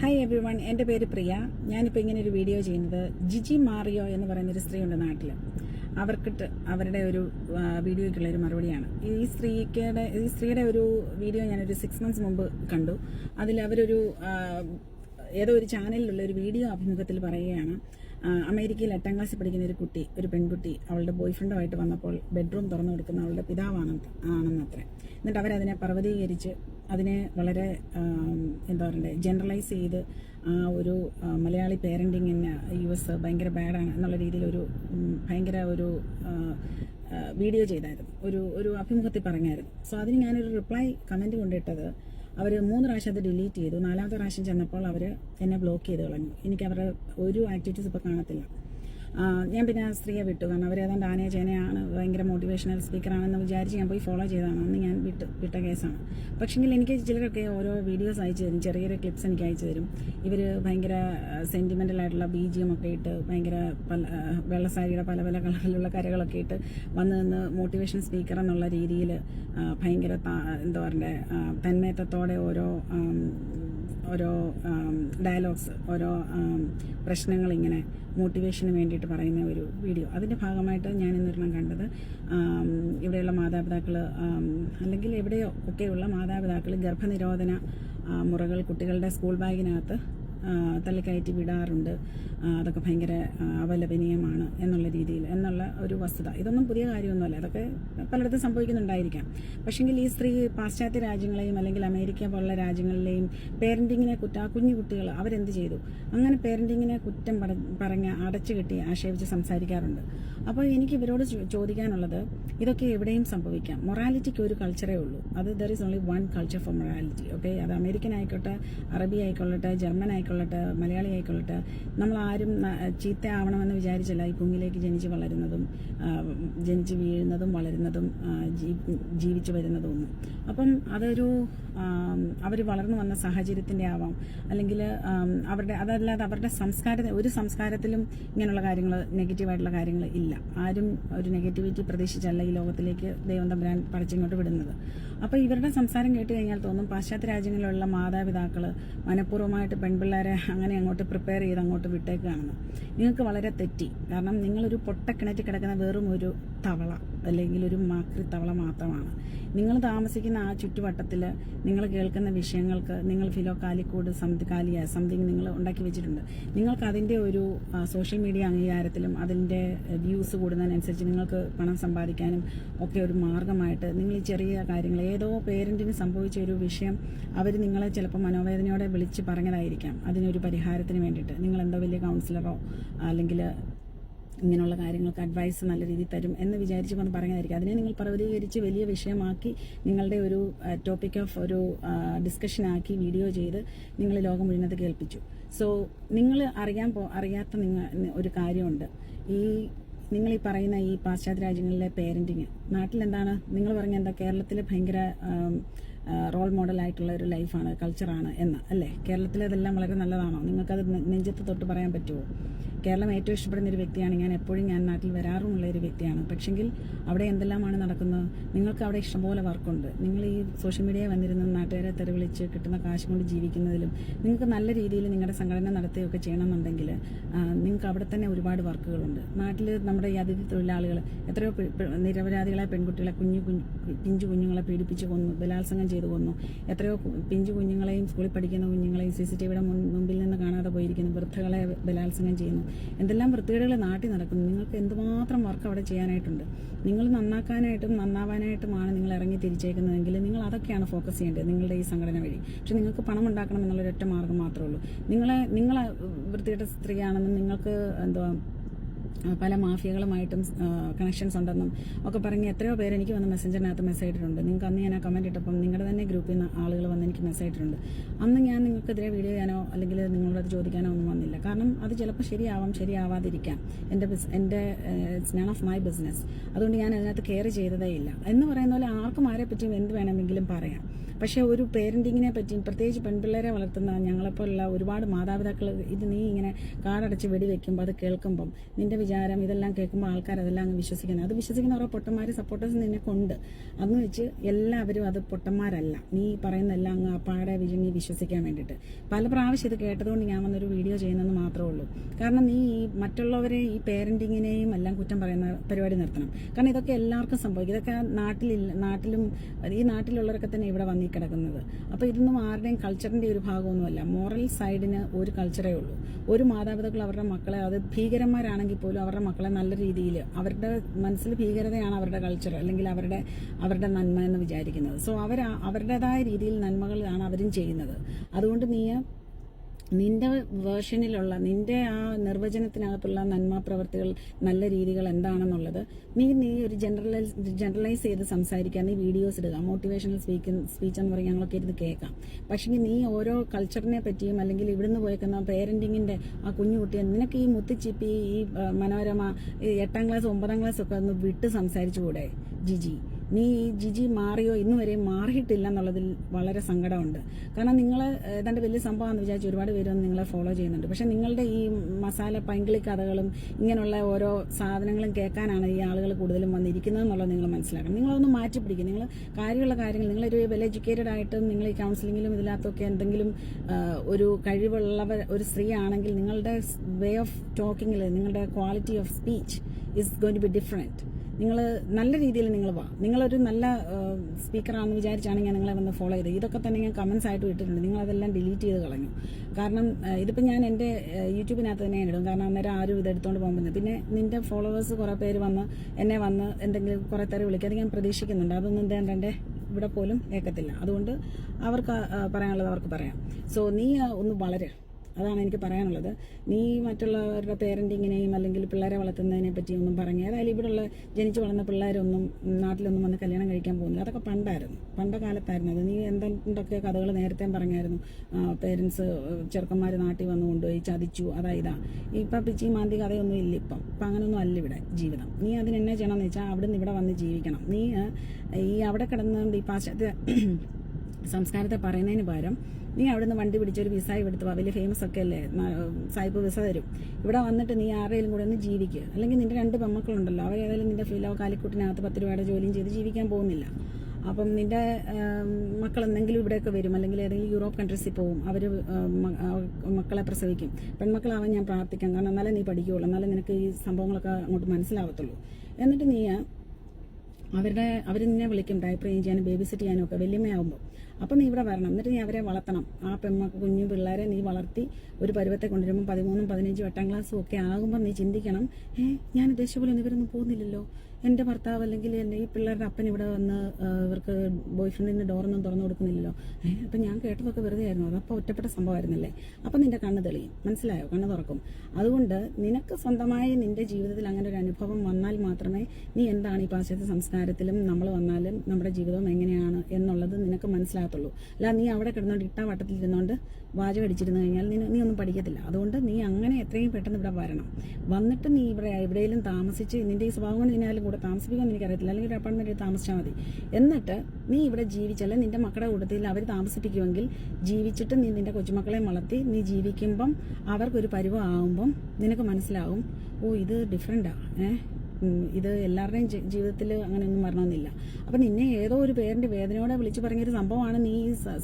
Hi every one എന്റെ പേര് പ്രിയ. ഞാനിപ്പോൾ ഇങ്ങനെ ഒരു വീഡിയോ ചെയ്യുന്നത് ജിജി മാറിയോ എന്ന് പറയുന്നൊരു സ്ത്രീയുണ്ട് നാട്ടിൽ അവർക്കിട്ട് അവരുടെ ഒരു വീഡിയോയ്ക്കുള്ള ഒരു മറുപടിയാണ്. ഈ സ്ത്രീയുടെ ഈ സ്ത്രീയുടെ ഒരു വീഡിയോ ഞാനൊരു സിക്സ് മന്ത്സ് മുമ്പ് കണ്ടു. അതിൽ അവരൊരു ഏതോ ഒരു ചാനലിലുള്ള ഒരു വീഡിയോ അഭിമുഖത്തിൽ പറയുകയാണ് അമേരിക്കയിൽ എട്ടാം ക്ലാസ്സിൽ പഠിക്കുന്ന ഒരു കുട്ടി ഒരു പെൺകുട്ടി അവളുടെ ബോയ് ഫ്രണ്ടുമായിട്ട് വന്നപ്പോൾ ബെഡ്റൂം തുറന്നു കൊടുക്കുന്ന അവളുടെ പിതാവാണ് ആണെന്നത്രേ. എന്നിട്ട് അവരതിനെ പർവതീകരിച്ച് അതിനെ വളരെ എന്താ പറയണ്ടേ ജനറലൈസ് ചെയ്ത് ആ ഒരു മലയാളി പേരന്റിങ്ങിന് യു എസ് ഭയങ്കര ബാഡാണ് എന്നുള്ള രീതിയിൽ ഒരു ഭയങ്കര ഒരു വീഡിയോ ചെയ്തായിരുന്നു. ഒരു ഒരു അഭിമുഖത്തിൽ പറഞ്ഞായിരുന്നു. സോ അതിന് ഞാനൊരു റിപ്ലൈ കമന്റ് കൊണ്ടിട്ടത് അവർ മൂന്ന് പ്രാവശ്യം അത് ഡിലീറ്റ് ചെയ്തു. നാലാമത്തെ പ്രാവശ്യം ചെന്നപ്പോൾ അവർ എന്നെ ബ്ലോക്ക് ചെയ്ത് കളഞ്ഞു. എനിക്ക് അവരുടെ ഒരു ആക്ടിവിറ്റീസ് ഇപ്പോൾ കാണത്തില്ല. ഞാൻ പിന്നെ ആ സ്ത്രീയെ വിട്ടു. കാരണം അവർ ഏതാണ്ട് ആനയെ ചേനയാണ് ഭയങ്കര മോട്ടിവേഷണൽ സ്പീക്കറാണെന്ന് വിചാരിച്ച് ഞാൻ പോയി ഫോളോ ചെയ്തതാണ്. അന്ന് ഞാൻ വിട്ട് വിട്ട കേസാണ്. പക്ഷെങ്കിൽ എനിക്ക് ചിലരൊക്കെ ഓരോ വീഡിയോസ് അയച്ചു തരും. ചെറിയ ചെറിയ ക്ലിപ്സ് എനിക്ക് അയച്ചു തരും. ഇവർ ഭയങ്കര സെന്റിമെന്റൽ ആയിട്ടുള്ള ബി ജി എം ഒക്കെ ഇട്ട് ഭയങ്കര പല വെള്ളസാരിയുടെ പല പല കളറിലുള്ള കരകളൊക്കെ ഇട്ട് വന്ന് നിന്ന് മോട്ടിവേഷൻ സ്പീക്കർ എന്നുള്ള രീതിയിൽ ഭയങ്കര എന്താ പറയുക തന്മയത്വത്തോടെ ഓരോ ഓരോ ഡയലോഗ്സ് ഓരോ പ്രശ്നങ്ങളിങ്ങനെ മോട്ടിവേഷന് വേണ്ടിയിട്ട് പറയുന്ന ഒരു വീഡിയോ അതിന്റെ ഭാഗമായിട്ട് ഞാൻ ഇന്നൊരെണ്ണം കണ്ടത്. ഇവിടെയുള്ള മാതാപിതാക്കൾ അല്ലെങ്കിൽ എവിടെയോ ഒക്കെയുള്ള മാതാപിതാക്കൾ ഗർഭനിരോധന മുറകൾ കുട്ടികളുടെ സ്കൂൾ ബാഗിനകത്ത് ആ, തള്ളിക്കയറ്റി വിടാറുണ്ട്. അതൊക്കെ ഭയങ്കര അപലപനീയമാണ് എന്നുള്ള രീതിയിൽ എന്നുള്ള ഒരു വസ്തുത. ഇതൊന്നും പുതിയ കാര്യമൊന്നുമല്ല. അതൊക്കെ പലയിടത്തും സംഭവിക്കുന്നുണ്ടായിരിക്കാം. പക്ഷെങ്കിൽ ഈ സ്ത്രീ പാശ്ചാത്യ രാജ്യങ്ങളെയും അല്ലെങ്കിൽ അമേരിക്ക പോലുള്ള രാജ്യങ്ങളിലെയും പേരന്റിങ്ങിനെ കുറ്റ കുഞ്ഞു കുട്ടികൾ അവരെന്ത് ചെയ്തു? അങ്ങനെ പേരന്റിങ്ങിനെ കുറ്റം പറ പറഞ്ഞ് അടച്ചു കെട്ടി ആക്ഷേപിച്ച് സംസാരിക്കാറുണ്ട്. അപ്പോൾ എനിക്ക് ഇവരോട് ചോദിക്കാനുള്ളത് ഇതൊക്കെ എവിടെയും സംഭവിക്കാം. മൊറാലിറ്റിക്ക് ഒരു കൾച്ചറേ ഉള്ളൂ. അത് there is only one culture for morality okay അത് അമേരിക്കൻ ആയിക്കോട്ടെ അറബി ആയിക്കൊള്ളട്ടെ ജർമ്മൻ ആയിക്കൊള്ളട്ടെ മലയാളി ആയിക്കൊള്ളട്ടെ നമ്മൾ ആരും ചീത്ത ആവണമെന്ന് വിചാരിച്ചല്ല ഈ ഭൂമിയിലേക്ക് ജനിച്ച് വളരുന്നതും ജനിച്ച് വീഴുന്നതും വളരുന്നതും ജീവിച്ചു വരുന്നതും. ഒന്നും അപ്പം അതൊരു അവർ വളർന്നു വന്ന സാഹചര്യത്തിന്റെ ആവാം. അല്ലെങ്കിൽ അവരുടെ അതല്ലാതെ അവരുടെ സംസ്കാര ഒരു സംസ്കാരത്തിലും ഇങ്ങനെയുള്ള കാര്യങ്ങൾ നെഗറ്റീവായിട്ടുള്ള കാര്യങ്ങൾ ഇല്ല. ആരും ഒരു നെഗറ്റിവിറ്റി പ്രതീക്ഷിച്ചല്ല ഈ ലോകത്തിലേക്ക് ദൈവം തമ്പുരാൻ പടച്ചിങ്ങോട്ട് വിടുന്നത്. അപ്പോൾ ഇവരുടെ സംസാരം കേട്ട് കഴിഞ്ഞാൽ തോന്നും പാശ്ചാത്യ രാജ്യങ്ങളിലുള്ള മാതാപിതാക്കൾ മനഃപൂർവമായിട്ട് പെൺപിള്ളേരെ അങ്ങനെ അങ്ങോട്ട് പ്രിപ്പയർ ചെയ്ത് അങ്ങോട്ട് വിട്ടേക്കുകയാണെന്ന് നിങ്ങൾക്ക് വളരെ തെറ്റി. കാരണം നിങ്ങളൊരു പൊട്ടക്കിണറ്റിൽ കിടക്കുന്ന വെറും ഒരു തവള. അല്ലെങ്കിൽ ഒരു മാക്രിത്തവള മാത്രമാണ്. നിങ്ങൾ താമസിക്കുന്ന ആ ചുറ്റുവട്ടത്തിൽ നിങ്ങൾ കേൾക്കുന്ന വിഷയങ്ങൾക്ക് നിങ്ങൾ ഫിലോ കാലിക്കൂട് സംതി കാലിയ സംതിങ് നിങ്ങൾ ഉണ്ടാക്കി വെച്ചിട്ടുണ്ട്. നിങ്ങൾക്ക് അതിന്റെ ഒരു സോഷ്യൽ മീഡിയ അംഗീകാരത്തിലും അതിന്റെ വ്യൂസ് കൂടുന്നതിനനുസരിച്ച് നിങ്ങൾക്ക് പണം സമ്പാദിക്കാനും ഒക്കെ ഒരു മാർഗമായിട്ട് നിങ്ങൾ ഈ ചെറിയ കാര്യങ്ങൾ ഏതോ പേരന്റിന് സംഭവിച്ച ഒരു വിഷയം അവർ നിങ്ങളെ ചിലപ്പോൾ മനോവേദനയോടെ വിളിച്ച് പറഞ്ഞതായിരിക്കാം. അതിനൊരു പരിഹാരത്തിന് വേണ്ടിയിട്ട്. നിങ്ങൾ എന്തോ വലിയ കൗൺസിലറോ അല്ലെങ്കിൽ ഇങ്ങനെയുള്ള കാര്യങ്ങൾക്ക് അഡ്വൈസ് നല്ല രീതിയിൽ തരും എന്ന് വിചാരിച്ച് വന്ന് പറഞ്ഞതായിരിക്കും അതിനെ നിങ്ങൾ പർവതീകരിച്ച് വലിയ വിഷയമാക്കി നിങ്ങളുടെ ഒരു ടോപ്പിക് ഓഫ് ഒരു ഡിസ്കഷനാക്കി വീഡിയോ ചെയ്ത് നിങ്ങൾ ലോകം മുഴുവനത് കേൾപ്പിച്ചു. സോ നിങ്ങൾ അറിയാൻ പോ അറിയാത്ത നിങ്ങൾ ഒരു കാര്യമുണ്ട്. ഈ നിങ്ങൾ ഈ പറയുന്ന ഈ പാശ്ചാത്യ രാജ്യങ്ങളിലെ പേരന്റിങ് നാട്ടിലെന്താണ്? നിങ്ങൾ പറഞ്ഞ എന്താ? കേരളത്തിൽ ഭയങ്കര റോൾ മോഡലായിട്ടുള്ള ഒരു ലൈഫാണ് കൾച്ചറാണ് എന്ന് അല്ലേ? കേരളത്തിലേതെല്ലാം വളരെ നല്ലതാണോ? നിങ്ങൾക്കത് നെഞ്ചത്ത് തൊട്ട് പറയാൻ പറ്റുമോ കേരളം ഏറ്റവും ഇഷ്ടപ്പെടുന്ന ഒരു വ്യക്തിയാണ് ഞാൻ എപ്പോഴും ഞാൻ നാട്ടിൽ വരാറുമുള്ള ഒരു വ്യക്തിയാണ്. പക്ഷെങ്കിൽ അവിടെ എന്തെല്ലാമാണ് നടക്കുന്നത്? നിങ്ങൾക്ക് അവിടെ ഇഷ്ടംപോലെ വർക്കുണ്ട് നിങ്ങൾ ഈ സോഷ്യൽ മീഡിയയിൽ വന്നിരുന്ന നാട്ടുകാരെ തെരുവിളിച്ച് കിട്ടുന്ന കാശ് കൊണ്ട് ജീവിക്കുന്നതിലും നിങ്ങൾക്ക് നല്ല രീതിയിൽ നിങ്ങളുടെ സംഘടന നടത്തുകയൊക്കെ ചെയ്യണമെന്നുണ്ടെങ്കിൽ നിങ്ങൾക്ക് അവിടെ തന്നെ ഒരുപാട് വർക്കുകളുണ്ട്. നാട്ടിൽ നമ്മുടെ ഈ അതിഥി തൊഴിലാളികൾ എത്രയോ നിരപരാധികളായ പെൺകുട്ടികളെ കുഞ്ഞു കുഞ്ഞു പിഞ്ചു കുഞ്ഞുങ്ങളെ പീഡിപ്പിച്ച് കൊന്നു ബലാത്സംഗം ചെയ്തു കൊന്നു. എത്രയോ പിഞ്ചു കുഞ്ഞുങ്ങളെയും സ്കൂളിൽ പഠിക്കുന്ന കുഞ്ഞുങ്ങളെയും സി സി ടി വിയുടെ മുൻപിൽ നിന്ന് കാണാതെ പോയിരിക്കുന്നു വൃദ്ധകളെ ബലാത്സംഗം ചെയ്യുന്നു. എന്തെല്ലാം വൃത്തികേടുകൾ നാട്ടിൽ നടക്കുന്നു. നിങ്ങൾക്ക് എന്തുമാത്രം വർക്ക് അവിടെ ചെയ്യാനായിട്ടുണ്ട്. നിങ്ങൾ നന്നാക്കാനായിട്ടും നന്നാവാനായിട്ടുമാണ് നിങ്ങൾ ഇറങ്ങി തിരിച്ചേക്കുന്നതെങ്കിൽ നിങ്ങൾ അതൊക്കെയാണ് ഫോക്കസ് ചെയ്യേണ്ടത് നിങ്ങളുടെ ഈ സംഘടന വഴി. പക്ഷെ നിങ്ങൾക്ക് പണം ഉണ്ടാക്കണം എന്നുള്ള ഒരൊറ്റ മാർഗം മാത്രമേ ഉള്ളൂ. നിങ്ങളെ നിങ്ങളെ വൃത്തികെട്ട സ്ത്രീയാണെന്നും നിങ്ങൾക്ക് എന്തുവാ പല മാഫിയകളുമായിട്ടും കണക്ഷൻസ് ഉണ്ടെന്നും ഒക്കെ പറഞ്ഞ് എത്രയോ പേര് എനിക്ക് വന്ന് മെസ്സഞ്ചറിനകത്ത് മെസ്സേജ് ഇട്ടിട്ടുണ്ട്. നിങ്ങൾക്ക് അന്ന് ഞാൻ ആ കമന്റ് ഇട്ടപ്പം നിങ്ങളുടെ തന്നെ ഗ്രൂപ്പിൽ നിന്ന് ആളുകൾ വന്ന് എനിക്ക് മെസ്സേജ് ഇട്ടിട്ടുണ്ട്. അന്ന് ഞാൻ നിങ്ങൾക്കെതിരെ വീഡിയോ ചെയ്യാനോ അല്ലെങ്കിൽ നിങ്ങളോട് ചോദിക്കാനോ ഒന്നും വന്നില്ല. കാരണം അത് ചിലപ്പോൾ ശരിയാവാം ശരിയാവാതിരിക്കാം. എന്റെ എന്റെ it's none of my business അതുകൊണ്ട് ഞാൻ അതിനകത്ത് കെയർ ചെയ്തതേ ഇല്ല. എന്ന് പറയുന്ന പോലെ ആർക്കും ആരെ പറ്റിയും എന്ത് വേണമെങ്കിലും പറയാം. പക്ഷേ ഒരു പേരന്റിങ്ങിനെ പറ്റിയും പ്രത്യേകിച്ച് പെൺപിള്ളേരെ വളർത്തുന്ന ഞങ്ങളെപ്പോലുള്ള ഒരുപാട് മാതാപിതാക്കൾ ഇത് നീ ഇങ്ങനെ കാടടച്ച് വെടിവെക്കുമ്പോൾ അത് കേൾക്കുമ്പം നിന്റെ വിചാരം ഇതെല്ലാം കേൾക്കുമ്പോൾ ആൾക്കാർ അതെല്ലാം അങ്ങ് വിശ്വസിക്കുന്നത്. അത് വിശ്വസിക്കുന്ന ഓരോ പൊട്ടന്മാർ സപ്പോർട്ടേഴ്സ് കൊണ്ട്. അന്ന് വെച്ച് എല്ലാവരും അത് പൊട്ടന്മാരല്ല. നീ പറയുന്ന എല്ലാം അങ്ങ് അപ്പാടെ വിഴുങ്ങി വിശ്വസിക്കാൻ വേണ്ടിയിട്ട്. പല പ്രാവശ്യം ഇത് കേട്ടതുകൊണ്ട് ഞാൻ വന്നൊരു വീഡിയോ ചെയ്യുന്നതെന്ന് മാത്രമേ ഉള്ളൂ. കാരണം നീ ഈ മറ്റുള്ളവരെ ഈ പേരന്റിങ്ങിനെയും എല്ലാം കുറ്റം പറയുന്ന പരിപാടി നിർത്തണം. കാരണം ഇതൊക്കെ എല്ലാവർക്കും സംഭവിക്കും. ഇതൊക്കെ നാട്ടിലില്ല നാട്ടിലും ഈ നാട്ടിലുള്ളവരൊക്കെ തന്നെ ഇവിടെ വന്നീ കിടക്കുന്നത്. അപ്പോൾ ഇതൊന്നും ആരുടെയും കൾച്ചറിന്റെ ഒരു ഭാഗമൊന്നുമല്ല. മോറൽ സൈഡിന് ഒരു കൾച്ചറേ ഉള്ളൂ. ഒരു മാതാപിതാക്കൾ അവരുടെ മക്കളെ അത് ഭീകരന്മാരാണെങ്കിൽ പോലും അവരുടെ മക്കളെ നല്ല രീതിയിൽ അവരുടെ മനസ്സിൽ ഭീകരതയാണ് അവരുടെ കൾച്ചർ അല്ലെങ്കിൽ അവരുടെ അവരുടെ നന്മ എന്ന് വിചാരിക്കുന്നത്. സോ അവർ അവരുടേതായ രീതിയിൽ നന്മകളാണ് അവരും ചെയ്യുന്നത്. അതുകൊണ്ട് നീ നിന്റെ വേർഷനിലുള്ള നിന്റെ ആ നിർവചനത്തിനകത്തുള്ള നന്മ പ്രവർത്തികൾ നല്ല രീതികൾ എന്താണെന്നുള്ളത് നീ നീ ഒരു ജനറലൈസ് ജനറലൈസ് ചെയ്ത് സംസാരിക്കാൻ നീ വീഡിയോസ് ഇടുക മോട്ടിവേഷണൽ സ്പീക്ക് സ്പീച്ച് എന്ന് പറയും ഞങ്ങളൊക്കെ ഇരുന്ന് കേൾക്കാം. പക്ഷേ നീ ഓരോ കൾച്ചറിനെ പറ്റിയും അല്ലെങ്കിൽ ഇവിടുന്ന് പോയേക്കുന്ന പേരന്റിങ്ങിന്റെ ആ കുഞ്ഞു കുട്ടിയെ നിനക്ക് ഈ മുത്തിച്ചിപ്പി ഈ മനോരമ എട്ടാം ക്ലാസ് ഒമ്പതാം ക്ലാസ് ഒക്കെ ഒന്ന് വിട്ട് സംസാരിച്ചുകൂടെ ജിജി? നീ ഈ ജിജി മാറിയോ ഇന്ന് വരെ മാറിയിട്ടില്ല എന്നുള്ളതിൽ വളരെ സങ്കടമുണ്ട്. കാരണം നിങ്ങൾ ഏതാണ്ട് വലിയ സംഭവമാണെന്ന് വിചാരിച്ച് ഒരുപാട് പേര് വന്ന് നിങ്ങളെ ഫോളോ ചെയ്യുന്നുണ്ട്. പക്ഷേ നിങ്ങളുടെ ഈ മസാല പൈങ്കിളി കഥകളും ഇങ്ങനെയുള്ള ഓരോ സാധനങ്ങളും കേൾക്കാനാണ് ഈ ആളുകൾ കൂടുതലും വന്നിരിക്കുന്നത് എന്നുള്ളത് നിങ്ങൾ മനസ്സിലാക്കണം. നിങ്ങളൊന്ന് മാറ്റി പിടിക്കും. നിങ്ങൾ കാര്യമുള്ള കാര്യങ്ങൾ നിങ്ങളൊരു വെൽ എഡ്യൂക്കേറ്റഡ് ആയിട്ടും നിങ്ങൾ ഈ കൗൺസിലിങ്ങിലും ഇതിനകത്തൊക്കെ എന്തെങ്കിലും ഒരു കഴിവുള്ളവർ ഒരു സ്ത്രീ ആണെങ്കിൽ നിങ്ങളുടെ വേ ഓഫ് ടോക്കിങ്ങിൽ നിങ്ങളുടെ quality of speech is going to be different നിങ്ങൾ നല്ല രീതിയിൽ നിങ്ങൾ വാ. നിങ്ങളൊരു നല്ല സ്പീക്കറാണെന്ന് വിചാരിച്ചാണ് ഞാൻ നിങ്ങളെ വന്ന് ഫോളോ ചെയ്തത്. ഇതൊക്കെ തന്നെ ഞാൻ കമൻസ് ആയിട്ട് ഇട്ടിട്ടുണ്ട്. നിങ്ങളതെല്ലാം ഡിലീറ്റ് ചെയ്ത് കളഞ്ഞു. കാരണം ഇതിപ്പോൾ ഞാൻ എന്റെ യൂട്യൂബിനകത്ത് തന്നെ ഞാൻ ഇടും കാരണം അന്നേരം ആരും ഇത് എടുത്തുകൊണ്ട് പോകാൻ പിന്നെ നിന്റെ ഫോളോവേഴ്സ് കുറേ പേര് വന്ന് എന്നെ വന്ന് എന്തെങ്കിലും കുറേ തരം വിളിക്കുക അത് ഞാൻ പ്രതീക്ഷിക്കുന്നുണ്ട്. അതൊന്നും എന്താ എന്റെ ഇവിടെ പോലും കേൾക്കത്തില്ല അതുകൊണ്ട് അവർക്ക് പറയാനുള്ളത് അവർക്ക് പറയാം. സോ നീ ഒന്ന് വളരെ. അതാണ് എനിക്ക് പറയാനുള്ളത്. നീ മറ്റുള്ളവരുടെ പേരന്റിങ്ങിനെയും അല്ലെങ്കിൽ പിള്ളേരെ വളർത്തുന്നതിനെ പറ്റി ഒന്നും പറഞ്ഞു ഏതായാലും ഇവിടെയുള്ള ജനിച്ചു വളർന്ന പിള്ളേരൊന്നും നാട്ടിലൊന്നും വന്ന് കല്യാണം കഴിക്കാൻ പോകുന്നില്ല. അതൊക്കെ പണ്ടായിരുന്നു. പണ്ട കാലത്തായിരുന്നു അത്. നീ എന്തൊക്കെ കഥകൾ നേരത്തെ പറഞ്ഞായിരുന്നു? പേരൻസ് ചെറുക്കന്മാർ നാട്ടിൽ വന്നു കൊണ്ടുപോയി ചതിച്ചു. അതാ ഇതാ. ഇപ്പം പിച്ചി മാന്തി കഥയൊന്നും ഇല്ല ഇപ്പം. അപ്പം അങ്ങനൊന്നും അല്ല ഇവിടെ ജീവിതം. നീ അതിനെന്നെ ചെയ്യണമെന്ന് വെച്ചാൽ അവിടെ നിന്ന് ഇവിടെ വന്ന് ജീവിക്കണം. നീ ഈ അവിടെ കിടന്നുകൊണ്ട് ഈ പാശ്ചാത്യ സംസ്കാരത്തെ പറയുന്നതിന് പകരം നീ അവിടെ നിന്ന് വണ്ടി പിടിച്ചൊരു വിസായി എടുത്തു വലിയ ഫേമസ് ഒക്കെ അല്ലേ? സായിപ്പ് വിസ തരും. ഇവിടെ വന്നിട്ട് നീ ആരെയും കൂടെ ഒന്ന് ജീവിക്കുക അല്ലെങ്കിൽ നിന്റെ രണ്ട് പെമ്മക്കളുണ്ടല്ലോ. അവരേതായാലും നിന്റെ ഫീലോ കാലിക്കൂട്ടിനകത്ത് പത്ത് രൂപയുടെ ജോലിയും ചെയ്ത് ജീവിക്കാൻ പോകുന്നില്ല. അപ്പം നിന്റെ മക്കൾ എന്തെങ്കിലും ഇവിടെയൊക്കെ വരും. അല്ലെങ്കിൽ ഏതെങ്കിലും യൂറോപ്പ് കൺട്രീസിൽ പോവും. അവർ മക്കളെ പ്രസവിക്കും. പെൺമക്കളാവാൻ ഞാൻ പ്രാർത്ഥിക്കാം. കാരണം എന്നാലേ നീ പഠിക്കുകയുള്ളൂ. എന്നാലേ നിനക്ക് ഈ സംഭവങ്ങളൊക്കെ അങ്ങോട്ട് മനസ്സിലാവത്തുള്ളൂ. എന്നിട്ട് നീ അവരുടെ അവർ നിന്നെ വിളിക്കും. ഡയപ്പർ ചെയ്യാനും ബേബി സെറ്റ് ചെയ്യാനും ഒക്കെ. വലിയമ്മയാവുമ്പോൾ അപ്പം നീ ഇവിടെ വരണം. എന്നിട്ട് നീ അവരെ വളർത്തണം. ആ പെമ്മക്ക് കുഞ്ഞു പിള്ളേരെ നീ വളർത്തി ഒരു പരുവത്തെ കൊണ്ടുവരുമ്പോൾ പതിമൂന്നും പതിനഞ്ചും എട്ടാം ക്ലാസ്സും ഒക്കെ ആകുമ്പോൾ നീ ചിന്തിക്കണം. ഏ ഞാൻ ഉദ്ദേശിച്ച പോലെ ഇവരൊന്നും പോകുന്നില്ലല്ലോ. എന്റെ ഭർത്താവ് അല്ലെങ്കിൽ എന്റെ ഈ പിള്ളേരുടെ അപ്പൻ ഇവിടെ വന്ന് ഇവർക്ക് ബോയ് ഫ്രണ്ടിന്റെ ഡോറൊന്നും തുറന്നു കൊടുക്കുന്നില്ലല്ലോ. ഏഹ് അപ്പം ഞാൻ കേട്ടതൊക്കെ വെറുതെ ആയിരുന്നു. അതപ്പോൾ ഒറ്റപ്പെട്ട സംഭവമായിരുന്നല്ലേ? അപ്പം നിന്റെ കണ്ണ് തെളിയും. മനസ്സിലായോ? കണ്ണ് തുറക്കും. അതുകൊണ്ട് നിനക്ക് സ്വന്തമായി നിന്റെ ജീവിതത്തിൽ അങ്ങനെ ഒരു അനുഭവം വന്നാൽ മാത്രമേ നീ എന്താണ് ഈ പാശ്ചാത്യ സംസ്കാരത്തിലും നമ്മൾ വന്നാലും നമ്മുടെ ജീവിതം എങ്ങനെയാണ് എന്നുള്ളത് നിനക്ക് മനസ്സിലാകത്തുള്ളൂ. അല്ല നീ അവിടെ കിടന്നുകൊണ്ട് ഇട്ട വട്ടത്തിൽ ഇരുന്നുകൊണ്ട് വാചകം അടിച്ചിരുന്നു കഴിഞ്ഞാൽ നീ നീ ഒന്നും പഠിക്കത്തില്ല. അതുകൊണ്ട് നീ അങ്ങനെ എത്രയും പെട്ടെന്ന് ഇവിടെ വരണം. വന്നിട്ട് നീ ഇവിടെ എവിടെയെങ്കിലും താമസിച്ച് നിന്റെ ഈ സ്വഭാവം കൊണ്ട് നിന്നാലും കൂടെ താമസിപ്പിക്കുമെന്ന് എനിക്കറിയത്തില്ല. അല്ലെങ്കിൽ ഒരു അപ്പാർട്ട്മെന്റ് താമസിച്ചാൽ മതി. എന്നിട്ട് നീ ഇവിടെ ജീവിച്ചല്ല നിന്റെ മക്കളുടെ കൂട്ടത്തിൽ അവർ താമസിപ്പിക്കുമെങ്കിൽ ജീവിച്ചിട്ട് നീ നിന്റെ കൊച്ചുമക്കളെ വളർത്തി നീ ജീവിക്കുമ്പം അവർക്കൊരു പരിവം ആകുമ്പം നിനക്ക് മനസ്സിലാവും ഓ ഇത് ഡിഫറെന്റാണ് ഏഹ് ഇത് എല്ലാവരുടെയും ജീവിതത്തിൽ അങ്ങനെയൊന്നും വരണമെന്നില്ല. അപ്പം നിന്നെ ഏതോ ഒരു പേരിന്റെ വേദനയോടെ വിളിച്ചു പറഞ്ഞൊരു സംഭവമാണ് നീ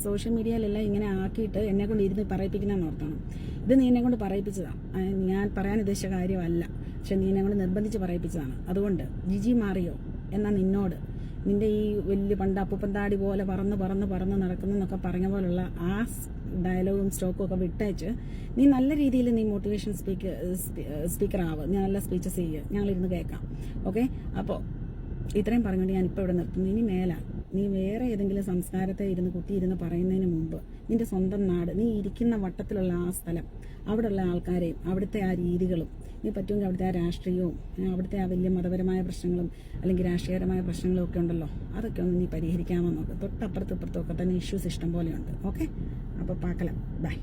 സോഷ്യൽ മീഡിയയിലെല്ലാം ഇങ്ങനെ ആക്കിയിട്ട് എന്നെ കൊണ്ട് ഇരുന്ന് പറയിപ്പിക്കുന്നതെന്ന് ഓർക്കണം ഇത് നീ എന്നെ കൊണ്ട് പറയിപ്പിച്ചതാണ് ഞാൻ പറയാൻ ഉദ്ദേശിച്ച കാര്യമല്ല. പക്ഷെ നീ ഞങ്ങൾ നിർബന്ധിച്ച് പറയിപ്പിച്ചതാണ്. അതുകൊണ്ട് ജിജി മാറിയോ എന്നാ നിന്നോട് നിന്റെ ഈ വലിയ പണ്ട് അപ്പുപ്പന്താടി പോലെ പറന്ന് പറന്ന് പറന്ന് നടക്കുന്നൊക്കെ പറഞ്ഞ പോലുള്ള ആ ഡയലോഗും സ്റ്റോക്കും ഒക്കെ വിട്ടയച്ച് നീ നല്ല രീതിയിൽ നീ മോട്ടിവേഷൻ സ്പീക്കർ സ്പീക്കർ നീ നല്ല സ്പീച്ചസ് ചെയ്യുക ഞങ്ങളിരുന്ന് കേൾക്കാം. ഓക്കെ അപ്പോൾ ഇത്രയും പറഞ്ഞുകൊണ്ട് ഞാൻ ഇപ്പോൾ ഇവിടെ നിർത്തുന്നു. ഇനി മേലാൽ നീ വേറെ ഏതെങ്കിലും സംസ്കാരത്തെ ഇരുന്ന് കുത്തിയിരുന്ന് പറയുന്നതിന് മുമ്പ് നിന്റെ സ്വന്തം നാട് നീ ഇരിക്കുന്ന വട്ടത്തിലുള്ള ആ സ്ഥലം അവിടെയുള്ള ആൾക്കാരെയും അവിടുത്തെ ആ രീതികളും നീ പറ്റുമെങ്കിൽ അവിടുത്തെ ആ രാഷ്ട്രീയവും അവിടുത്തെ ആ വലിയ മതപരമായ പ്രശ്നങ്ങളും അല്ലെങ്കിൽ രാഷ്ട്രീയപരമായ പ്രശ്നങ്ങളും ഒക്കെ ഉണ്ടല്ലോ അതൊക്കെ ഒന്ന് നീ പരിഹരിക്കാമെന്ന് നോക്ക്. തൊട്ടപ്പുറത്തും ഇപ്പുറത്തും ഒക്കെ തന്നെ ഇഷ്യൂസ് ഇഷ്ടം പോലെയുണ്ട് ഓക്കെ അപ്പോൾ പാക്കല. ബൈ